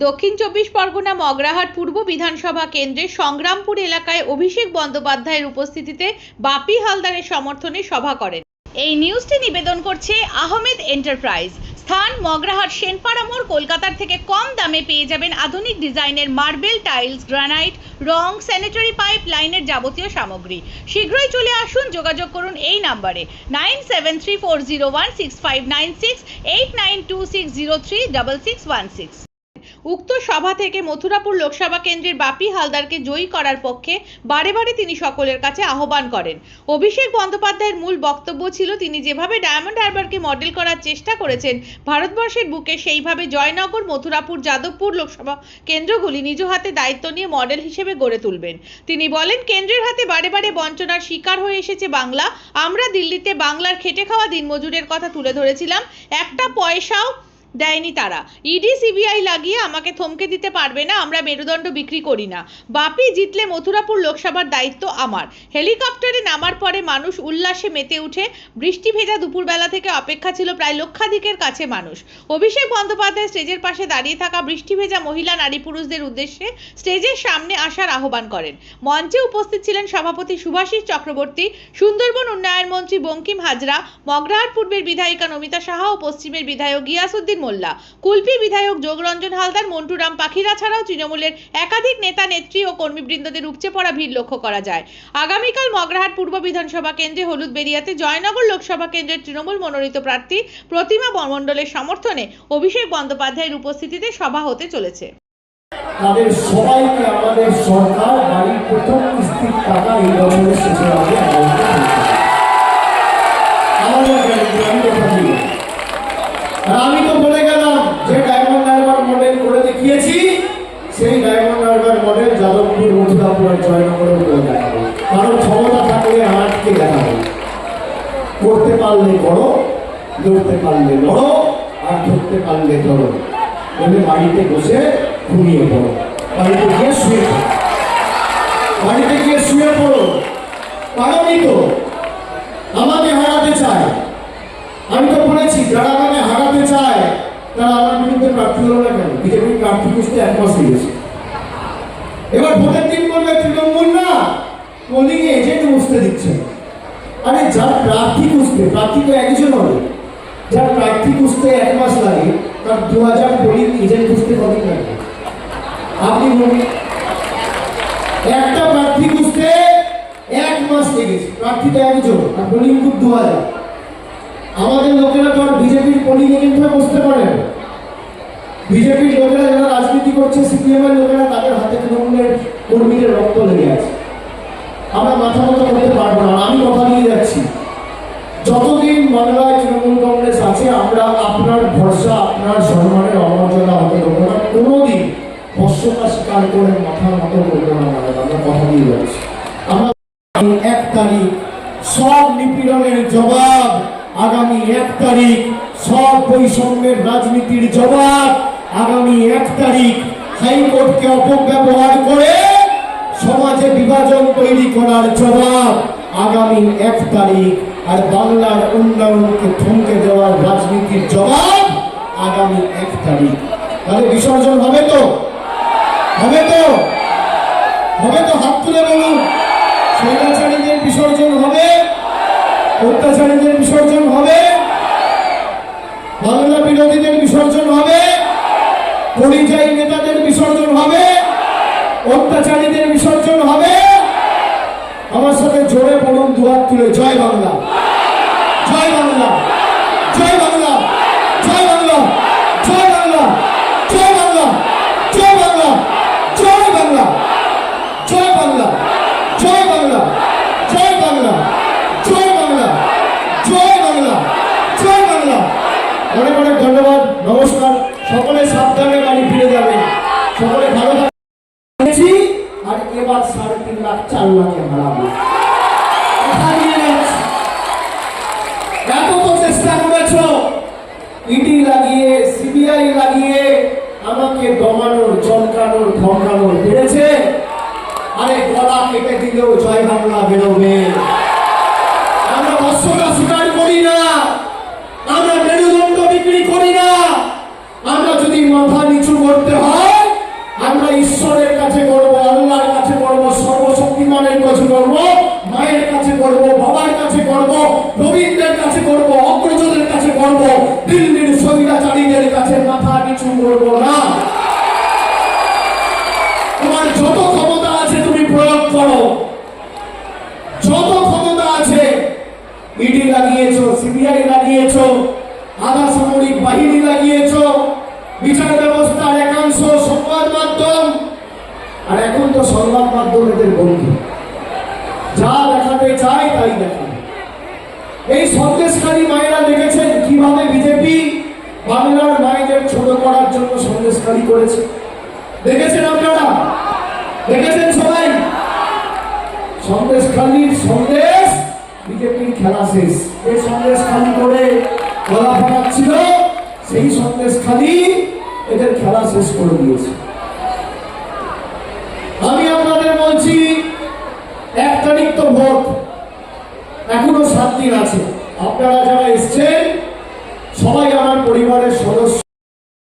দক্ষিণ চব্বিশ পরগনা মগরাহাট পূর্ব বিধানসভা কেন্দ্রের সংগ্রামপুর এলাকায় অভিষেক বন্দ্যোপাধ্যায়ের উপস্থিতিতে বাপি হালদারের সমর্থনে সভা করেন। এই নিউজটি নিবেদন করছে আহমেদ এন্টারপ্রাইজ। স্থান মগরাহাট সেনপাড়া মোড়, কলকাতার থেকে কম দামে পেয়ে যাবেন আধুনিক ডিজাইনের মার্বেল টাইলস, গ্রানাইট, রং স্যানিটারি পাইপ লাইনের যাবতীয় সামগ্রী। শীঘ্রই চলে আসুন, যোগাযোগ করুন এই নাম্বারে nine seven three four zero one six five nine six, eight nine two six zero three double six one six. উক্ত সভা থেকে মথুরাপুর লোকসভা কেন্দ্রের বাপি হালদারকে জয়ী করার পক্ষে বারে বারে তিনি সকলের কাছে আহ্বান করেন। অভিষেক বন্দ্যোপাধ্যায়ের মূল বক্তব্য ছিল, তিনি যেভাবে ডায়মন্ড হারবারকে মডেল করার চেষ্টা করেছেন, ভারতবর্ষের বুকে সেইভাবে জয়নগর, মথুরাপুর, যাদবপুর লোকসভা কেন্দ্রগুলি নিজ হাতে দায়িত্ব নিয়ে মডেল হিসেবে গড়ে তুলবেন। তিনি বলেন, কেন্দ্রের হাতে বারে বারে বঞ্চনার শিকার হয়ে এসেছে বাংলা। আমরা দিল্লিতে বাংলার খেটে খাওয়া দিনমজুরের কথা তুলে ধরেছিলাম। একটা পয়সাও দেয়নি তারা। ইডি সিবিআই লাগিয়ে আমাকে থমকে দিতে পারবে না, আমরা মেরুদণ্ড বিক্রি করি না। বাপি জিতলে মথুরাপুর লোকসভার দায়িত্ব আমার। হেলিকপ্টারে নামার পরে মানুষ উল্লাসে মেতে উঠে, বৃষ্টি ভেজা দুপুরবেলা থেকে অপেক্ষা ছিল প্রায় লক্ষাধিকের কাছে মানুষ। অভিষেক বন্দ্যোপাধ্যায় স্টেজের পাশে দাঁড়িয়ে থাকা বৃষ্টি ভেজা মহিলা নারী পুরুষদের উদ্দেশ্যে স্টেজের সামনে আসার আহ্বান করেন। মঞ্চে উপস্থিত ছিলেন সভাপতি সুভাষিস চক্রবর্তী, সুন্দরবন উন্নয়ন মন্ত্রী বঙ্কিম হাজরা, মগরাহাট পূর্বের বিধায়িকা নমিতা সাহা ও পশ্চিমের বিধায়ক গিয়াসুদ্দিন মোল্লা। কুলপি বিধায়ক যোগরঞ্জন হালদার, মন্টুরাম পাখিরা ছাড়াও তৃণমূলের একাধিক নেতা, নেত্রী ও কর্মীবৃন্দদের উপচে পড়া ভিড় লক্ষ্য করা যায়। আগামীকাল মগরাহাট পূর্ব বিধানসভা কেন্দ্রে হলুদ বেরিয়াতে জয়নগর লোকসভা কেন্দ্রের তৃণমূল মনোনীত প্রার্থী প্রতিমা মণ্ডলের সমর্থনে অভিষেক বন্দ্যোপাধ্যায়ের উপস্থিতিতে সভা হতে চলেছে। তাদের সবাইকে আমাদের সরকার বাড়ির প্রথম কিস্তির টাকা এই বছরের শেষের আগে আমাদের দিতে হবে। আমাদের গ্যারান্টি, আমি কথা দিই। আর আমি তো বলে গেলাম যে ডায়মন্ড হারবার মডেল করে দেখিয়েছি। সেই ডায়মন্ড হারবার মডেল যাদবপুর মথুরাপুর আর জয়নগরেও করে দেখাবো। কারণ ক্ষমতা থাকলে আটকে দেখাবো। করতে পারলে করো ধরতে পারলে লড়ো, আর ধরতে পারলে ধরো। বলে বাড়িতে বসে ঘুমিয়ে পড়ো। বাড়িতে গিয়ে শুয়ে বাড়িতে গিয়ে শুয়ে পড়ো। কারণই তো? আমাকে হারাতে চায়। আমি তো বলেছি যারা তারা আমার বিরুদ্ধে প্রার্থী হলো না কেন? বিজেপির প্রার্থী খুঁজতে এক মাস লেগেছে এবার ভোটের দিন বলবে তৃণমূল না পোলিং এজেন্ট বসতে দিচ্ছে। আরে যার প্রার্থী খুঁজতে, প্রার্থী তো একজন হবে। যার প্রার্থী খুঁজতে এক মাস লাগে, তার দু হাজার পোলিং এজেন্ট খুঁজতে কদিন লাগবে আপনি বলুন। একটা প্রার্থী খুঁজতে এক মাস লেগেছে, প্রার্থী তো একজন, আর পোলিং বুথ দু হাজার আমাদের লোকেরা আর বিজেপির পোলিং বসতে পারে। বিজেপির লোকেরা যারা রাজনীতি করছে সিপিএম এর লোকেরা তাদের হাতে তৃণমূলের কর্মীদের রক্ত লেগে আছে। আমরা মাথা মতো করতে পারব না, আমি কথা দিয়ে যাচ্ছি। যতদিন বাংলায় তৃণমূল কংগ্রেস আছে, আমরা আপনার ভরসা, আপনার সম্মানের অমর্যাদা হতে দেবো না। কোনোদিন বর্ষতা স্বীকার করে মাথা মতো করব না, আমরা কথা দিয়ে যাচ্ছি। আমরা এক তারিখ সব নিপীড়নের জবাব আগামী এক তারিখ সব বৈষম্যের রাজনীতির জবাব আগামী এক তারিখ হাইকোর্টকে অপব্যবহার করে সমাজে বিভাজন তৈরি করার জবাব আগামী এক তারিখ। আর বাংলার উন্নয়নকে থমকে দেওয়ার রাজনীতির জবাব আগামী এক তারিখ। তাহলে বিসর্জন হবে অত্যাচারীদের বিসর্জন হবে। বাংলা বিরোধীদের বিসর্জন হবে। পরিযায়ী নেতাদের বিসর্জন হবে। অত্যাচারীদের বিসর্জন হবে। আমার সাথে জোরে পড়ুন দুয়ার তুলে, জয় বাংলা। জয় বাংলা। জয় বাংলা। সকলে সাবধানে বাড়ি ফিরে যাবে। সকলে ভালো পেয়েছি, আর এবার সাড়ে তিন লাখ চার লাখে হারাবো ইডি লাগিয়ে সিবিআই লাগিয়ে আমাকে দমানোর চমকানোর ধমকানোর পেরেছে আরে গলা কেটে দিলেও জয় বাংলা বেরোবে। করব না। তোমার যত ক্ষমতা আছে তুমি প্রয়োগ করো। যত ক্ষমতা আছে ইডি লাগিয়েছো, সিবিআই লাগিয়েছো, আধা সামরিক বাহিনী লাগিয়েছো, বিচার ব্যবস্থার একাংশ সংবাদ মাধ্যম, আর এখন তো সংবাদ মাধ্যম এদের বন্ধু। যা দেখাতে চায় তাই দেখাবে। এই সন্দেশকারী মায়েরা দেখেছেন কীভাবে বিজেপি বাংলার মায়েদের ছোট করার জন্য সন্দেশকারী করেছে। দেখেছেন আপনারা? দেখেছেন সবাই? সন্দেশ খালির সন্দেশ বিজেপির খেলা শেষ। এই সন্দেশ খালি করে গলা ফাটাচ্ছিল সেই সন্দেশ খালি এদের খেলা শেষ করে দিয়েছে। আমি আপনাদের বলছি, এক তারিখ তো ভোট। এখনও সাত দিন আছে। আপনারা যারা এসছেন সবাই আমার পরিবারের সদস্য।